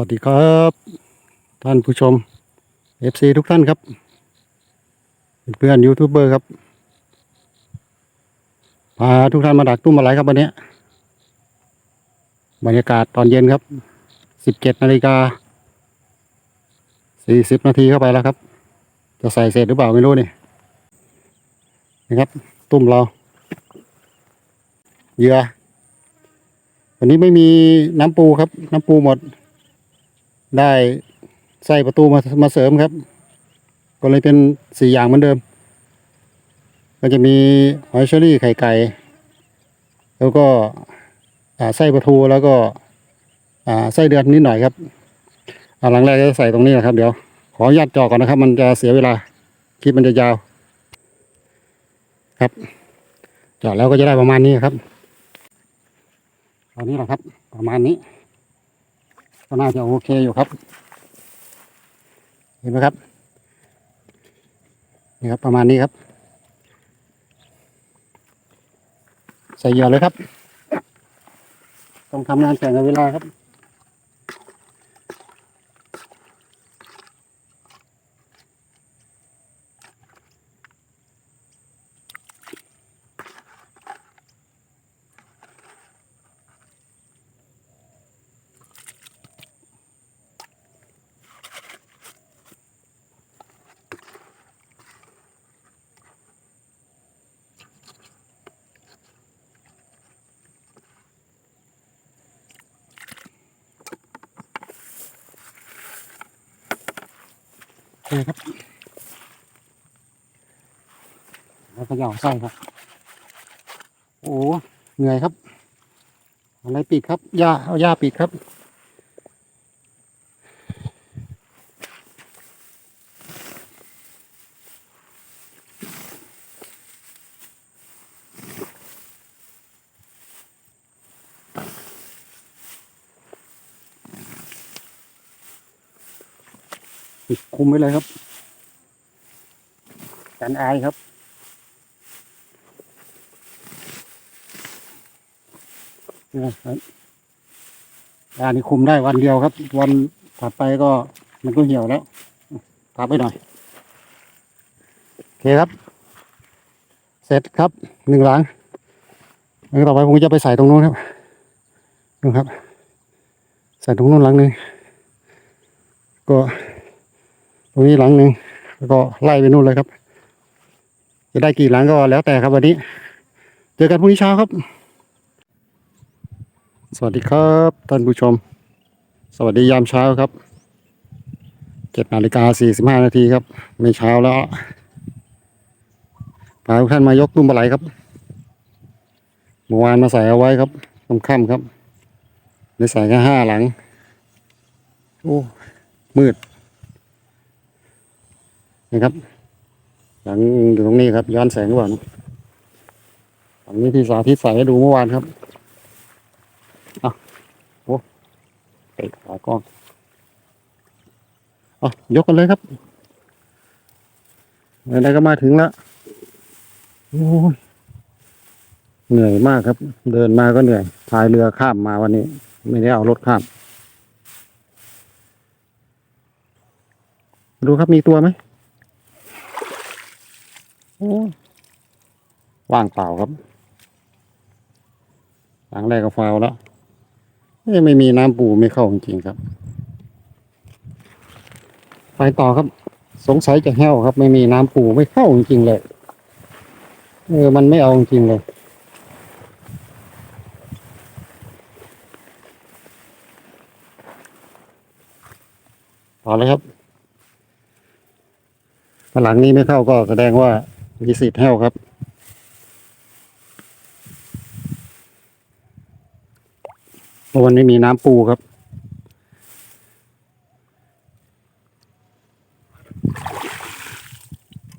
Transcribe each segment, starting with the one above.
วัสดีครับ ท่านผู้ชม FC ทุกท่านครับ เพื่อนยูทูบเบอร์ครับพาทุกท่านมาดักตุ้มอะไรครับวันนี้บรรยากาศตอนเย็นครับ17นาฬิกา40นาทีเข้าไปแล้วครับ จะใส่เสร็จหรือเปล่าไม่รู้นี่นะครับ ตุ้มเราเหยื่อวันนี้ไม่มีน้ำปูครับ น้ำปูหมด ได้ใส่ประตูมามาเสริมครับ ก็เลยเป็นสี่อย่างเหมือนเดิม ก็จะมีหอยเชอรี่ไข่ไก่ แล้วก็อ่าไส้ประตูแล้วก็อ่าไส้เดือนนิดหน่อยครับหลังแรกจะใส่ตรงนี้นะครับ เดี๋ยว ขออนุญาตจอก่อนนะครับ มันจะเสียเวลาคลิปมันจะยาว ครับจอดแล้วก็จะได้ประมาณนี้ครับตอนนี้แหละครับ ประมาณนี้ ก็น่าจะโอเคอยู่ครับ เห็นไหมครับ นี่ครับประมาณนี้ครับ ใส่เหยื่อเลยครับ ต้องทำงานแข่งกับเวลาครับ เคครับแล้วก็ยาวไส้ครับ โอ้เหนื่อยครับอะไรปิดครับหญ้าเอาหญ้าปิดครับ ปิดคุมไว้เลยครับกันอายครับเนี่ยครับ อันนี้คุมได้วันเดียวครับ วันถัดไปก็มันก็เหี่ยวแล้วทับไปหน่อย โอเคครับ เสร็จครับหนึ่งหลังแล้วต่อไปผมจะไปใส่ตรงนู้นครับนู่นครับ ใส่ตรงนู้นหลังหนึ่งก็ ตรงนี้หลังหนึ่งแล้วก็ไล่ไปนู่นเลยครับ จะได้กี่หลังก็แล้วแต่ครับวันนี้ เจอกันพรุ่งนี้เช้าครับ สวัสดีครับท่านผู้ชม สวัสดียามเช้าครับเจ็ดนาฬิกาสี่สิบห้านาทีครับ ไม่เช้าแล้วพาทุกท่านมายกตุ้มปลาไหลครับเมื่อวานมาใส่เอาไว้ครับค่ำๆครับได้ใส่แค่ห้าหลังโอ้มืด นะครับ หลังอยู่ตรงนี้ครับ ย้อนแสงหรือเปล่านหลังนี้ที่สาธิตใส่ให้ดูเมื่อวานครับอะโอ้เตะขากล้องอะยกกันเลยครับอะไรก็มาถึงแล้วโอ้ยเหนื่อยมากครับ เดินมาก็เหนื่อยพายเรือข้ามมาวันนี้ ไม่ได้เอารถข้าม ดูครับมีตัวไหม ว่างเปล่าครับ หลังแรกก็ฟาวแล้วเอ้ไม่มีน้ำปูไม่เข้าจริงๆครับ ไปต่อครับ สงสัยจะแห้วครับ ไม่มีน้ำปูไม่เข้าจริงๆเลยเออมันไม่เอาจริงเลยต่อเลยครับหลังนี้ไม่เข้าก็แสดงว่า มีสิทธิ์แห้วครับ วันนี้มีน้ำปูครับ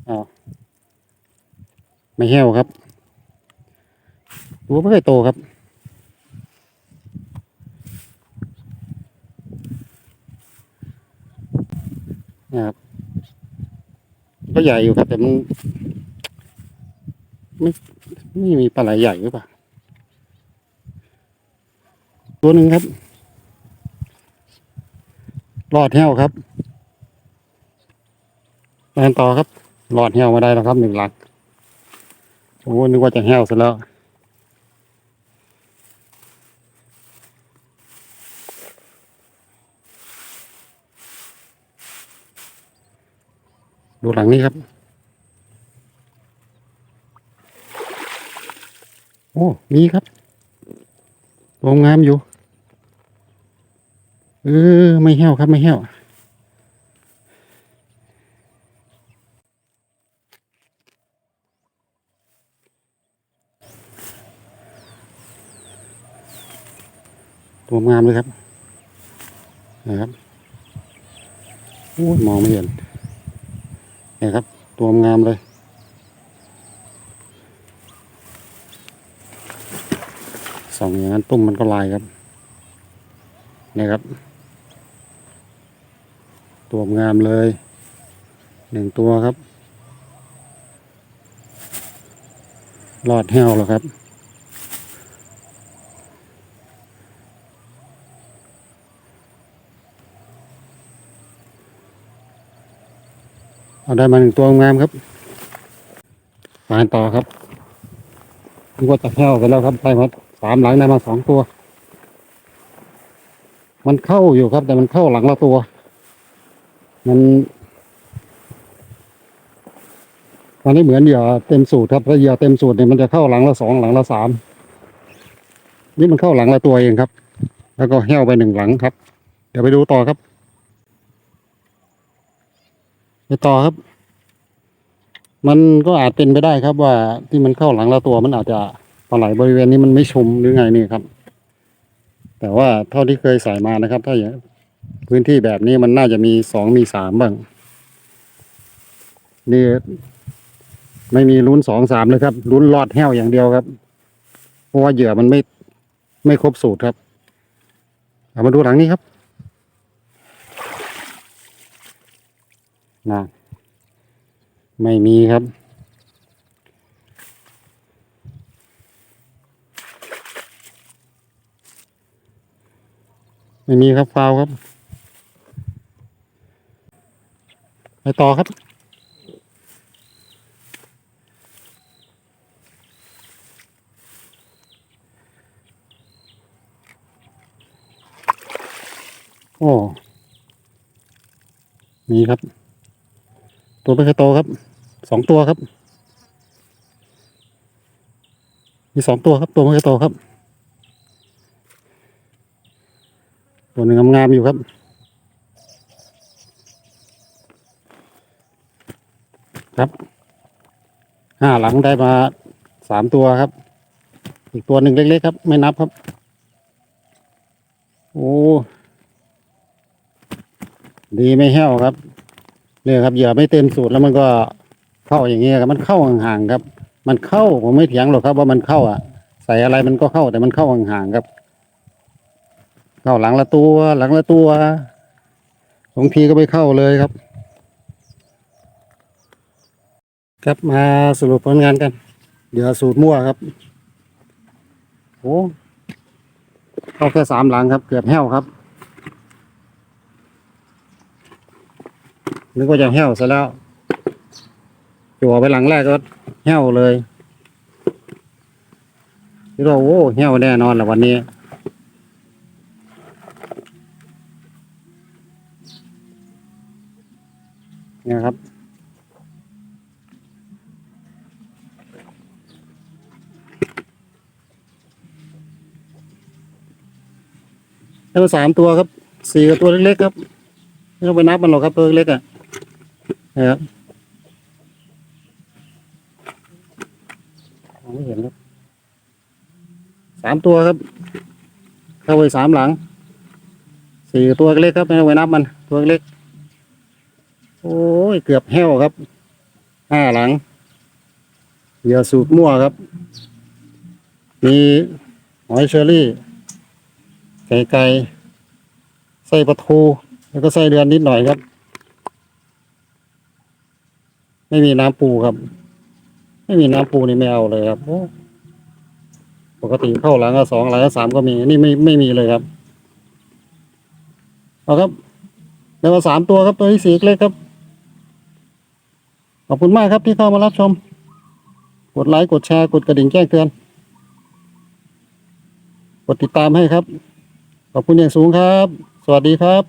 อ้าวไม่แห้วครับตัวไม่เคยโตครับนะครับก็ใหญ่อยู่ครับแต่มัน ไม่ไม่มีปลาไหลใหญ่หรือเปล่าตัวหนึ่งครับรอดแห้วครับไปกันต่อครับรอดแห้วมาได้แล้วครับหนึ่งหลักโอ้นึกว่าจะแห้วซะแล้วดูหลังนี้ครับ อ้มีครับตัวงามอยู่เออไม่แห้วครับไม่แห้วตัวงามเลยครับนะครับโอ้ยมองไม่เห็นนี่ครับ ตัวงามเลย สองอย่างนั้นตุ้มมันก็ลายครับนี่ครับ ตัวงามเลยหนึ่งตัวครับรอดแห้วแล้วครับ เอาได้มาหนึ่งตัวงามครับมาต่อครับนึกว่าจะแห้วไปแล้วครับได้มา สามหลังได้มาสองตัว มันเข้าอยู่ครับ แต่มันเข้าหลังละตัว มันมันไม่เหมือนเหยื่อเต็มสูตรครับถ้าเหยื่อเต็มสูตรเนี่ยมันจะเข้าหลังละสองหลังละสามนี่มันเข้าหลังละตัวเองครับ แล้วก็แห้วไปหนึ่งหลังครับ เดี๋ยวไปดูต่อครับไปต่อครับ มันก็อาจเป็นไปได้ครับว่าที่มันเข้าหลังละตัวมันอาจจะ ปลาไหลบริเวณนี้มันไม่ชุมหรือไงนี่ครับ แต่ว่าเท่าที่เคยใส่มานะครับ ถ้าอย่างพื้นที่แบบนี้มันน่าจะมีสองมีสามบ้าง นี่ไม่มีลุ้นสองสามเลยครับลุ้นรอดแห้วอย่างเดียวครับ เพราะว่าเหยื่อมันไม่ไม่ครบสูตรครับเอามาดูหลังนี้ครับนะไม่มีครับ ไม่มีครับฟาวครับ ไปต่อครับโอ้มีครับ ตัวไม่เคยโตครับ สองตัวครับ มีสองตัวครับ ตัวไม่เคยโตครับ ตัวหนึ่งงามๆอยู่ครับ ครับห้าหลังได้มาสามตัวครับ อีกตัวหนึ่งเล็กๆครับ ไม่นับครับ โอ้ดีไม่แห้วครับเนี่ยครับเหยื่อไม่เต็มสูตรแล้วมันก็เข้าอย่างเงี้ยครับมันเข้าห่างๆครับ มันเข้าผมไม่เถียงหรอกครับว่ามันเข้าอะ ใส่อะไรมันก็เข้าแต่มันเข้าห่างๆครับ เข้าหลังละตัว หลังละตัวบางทีก็ไม่เข้าเลยครับ ครับมาสรุปผลงานกัน เดี๋ยวสูตรมั่วครับโอ้เข้าแค่สามหลังครับ เกือบแห้วครับนึกว่าจะแห้วซะแล้วจั่วไปหลังแรกก็แห้วเลยคิดว่าโอ้แห้วแน่นอนแหละวันนี้ นี่ครับ แล้วสามตัวครับสี่กับตัวเล็กๆครับไม่ต้องไปนับมันหรอกครับตัวเล็กๆอะนะครับไม่เห็นครับสามตัวครับ เข้าไปสามหลังสี่ตัวเล็กครับไม่ต้องไปนับมันตัวเล็ก โอ้ยเกือบแห้วครับห้าหลังเหยื่อสูตรมั่วครับ มีหอยเชอรี่ ไก่ไก่ไส้ปลาทูแล้วก็ไส้เดือนนิดหน่อยครับ ไม่มีน้ำปูครับ ไม่มีน้ำปูนี่ไม่เอาเลยครับปกติเข้าหลังก็สองหลังก็สามก็มีนี่ไม่ไม่มีเลยครับเอาครับได้มาสามตัวครับตัวที่สี่เล็กครับ ขอบคุณมากครับที่เข้ามารับชม กดไลค์กดแชร์กดกระดิ่งแจ้งเตือน กดติดตามให้ครับ ขอบคุณอย่างสูงครับ สวัสดีครับ